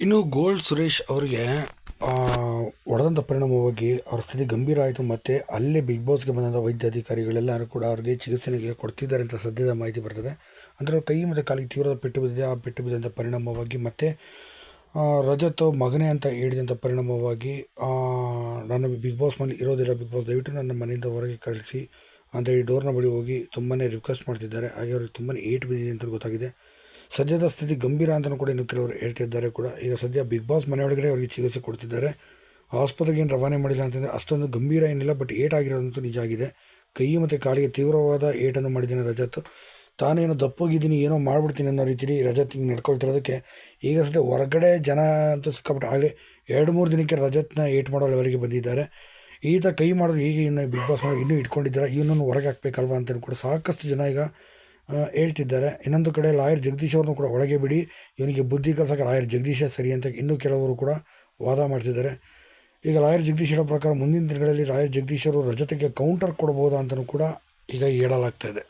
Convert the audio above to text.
ಇನ್ನು ಗೋಲ್ಡ್ ಸುರೇಶ್ ಅವರಿಗೆ ಹೊಡೆದಂಥ ಪರಿಣಾಮವಾಗಿ ಅವ್ರ ಸ್ಥಿತಿ ಗಂಭೀರ ಆಯಿತು ಮತ್ತು ಅಲ್ಲೇ ಬಿಗ್ ಬಾಸ್ಗೆ ಬಂದಂಥ ವೈದ್ಯ ಅಧಿಕಾರಿಗಳೆಲ್ಲರೂ ಕೂಡ ಅವ್ರಿಗೆ ಚಿಕಿತ್ಸೆಗೆ ಕೊಡ್ತಿದ್ದಾರೆ ಅಂತ ಸದ್ಯದ ಮಾಹಿತಿ ಬರ್ತದೆ. ಅಂದರೆ ಕೈ ಮತ್ತು ಕಾಲಿಗೆ ತೀವ್ರ ಪೆಟ್ಟು ಬಿದ್ದಿದೆ. ಆ ಪೆಟ್ಟು ಬಿದ್ದಂಥ ಪರಿಣಾಮವಾಗಿ ಮತ್ತು ರಜತ್ ಮಗನೇ ಅಂತ ಹೇಳಿದಂಥ ಪರಿಣಾಮವಾಗಿ ನಾನು ಬಿಗ್ ಬಾಸ್ ಮನೆ ಇರೋದಿಲ್ಲ. ಬಿಗ್ ಬಾಸ್ ದಯವಿಟ್ಟು ನನ್ನ ಮನೆಯಿಂದ ಹೊರಗೆ ಕಳಿಸಿ ಅಂತೇಳಿ ಡೋರ್ನ ಬಳಿ ಹೋಗಿ ತುಂಬಾ ರಿಕ್ವೆಸ್ಟ್ ಮಾಡ್ತಿದ್ದಾರೆ. ಹಾಗೆ ಅವ್ರಿಗೆ ತುಂಬಾ ಏಟ್ ಬಿದ್ದಿದೆ ಅಂತ ಗೊತ್ತಾಗಿದೆ. ಸದ್ಯದ ಸ್ಥಿತಿ ಗಂಭೀರ ಅಂತಲೂ ಕೂಡ ಇನ್ನು ಕೆಲವರು ಹೇಳ್ತಿದ್ದಾರೆ ಕೂಡ. ಈಗ ಸದ್ಯ ಬಿಗ್ ಬಾಸ್ ಮನೆಯೊಳಗಡೆ ಅವರಿಗೆ ಚಿಕಿತ್ಸೆ ಕೊಡ್ತಿದ್ದಾರೆ. ಆಸ್ಪತ್ರೆಗೆ ಏನು ರವಾನೆ ಮಾಡಿಲ್ಲ ಅಂತಂದರೆ ಅಷ್ಟೊಂದು ಗಂಭೀರ ಏನಿಲ್ಲ ಬಟ್ ಏಟಾಗಿರೋದಂತೂ ನಿಜ ಆಗಿದೆ. ಕೈ ಮತ್ತು ಕಾಲಿಗೆ ತೀವ್ರವಾದ ಏಟನ್ನು ಮಾಡಿದ್ದಾನೆ ರಜತ್. ತಾನೇನೋ ದಪ್ಪೋಗಿದ್ದೀನಿ, ಏನೋ ಮಾಡಿಬಿಡ್ತೀನಿ ಅನ್ನೋ ರೀತಿಯಲ್ಲಿ ರಜತ್ ಹಿಂಗೆ ನಡ್ಕೊಳ್ತಿರೋದಕ್ಕೆ ಈಗ ಸದ್ಯ ಹೊರಗಡೆ ಜನ ಅಂತೂ ಸಿಕ್ಕಾಪಟ್ಟೆ ಆಗಲೇ ಎರಡು ಮೂರು ದಿನಕ್ಕೆ ರಜತ್ನ ಏಟ್ ಮಾಡೋ ಬಂದಿದ್ದಾರೆ. ಈತ ಕೈ ಮಾಡೋದು ಈಗ ಇನ್ನು ಬಿಗ್ ಬಾಸ್ ಮಾಡಿ ಇನ್ನೂ ಇಟ್ಕೊಂಡಿದ್ದಾರೆ ಇವನನ್ನು ಹೊರಗೆ ಹಾಕ್ಬೇಕಲ್ವಾ ಅಂತ ಕೂಡ ಸಾಕಷ್ಟು ಜನ ಈಗ ಹೇಳ್ತಿದ್ದಾರೆ. ಇನ್ನೊಂದು ಕಡೆ ಲಾಯರ್ ಜಗದೀಶ್ ಅವ್ರನ್ನೂ ಕೂಡ ಒಳಗೆ ಬಿಡಿ. ಇವನಿಗೆ ಬುದ್ಧಿ ಕಲ್ಸಕ್ಕೆ ಲಾಯರ್ ಜಗದೀಶ ಸರಿ ಅಂತ ಇನ್ನೂ ಕೆಲವರು ಕೂಡ ವಾದ ಮಾಡ್ತಿದ್ದಾರೆ. ಈಗ ಲಾಯರ್ ಜಗದೀಶ್ ಹೇಳೋ ಪ್ರಕಾರ ಮುಂದಿನ ದಿನಗಳಲ್ಲಿ ಲಾಯರ್ ಜಗದೀಶ್ ಅವರು ರಜತೆಗೆ ಕೌಂಟರ್ ಕೊಡ್ಬೋದಾ ಅಂತಲೂ ಕೂಡ ಈಗ ಹೇಳಲಾಗ್ತಾ ಇದೆ.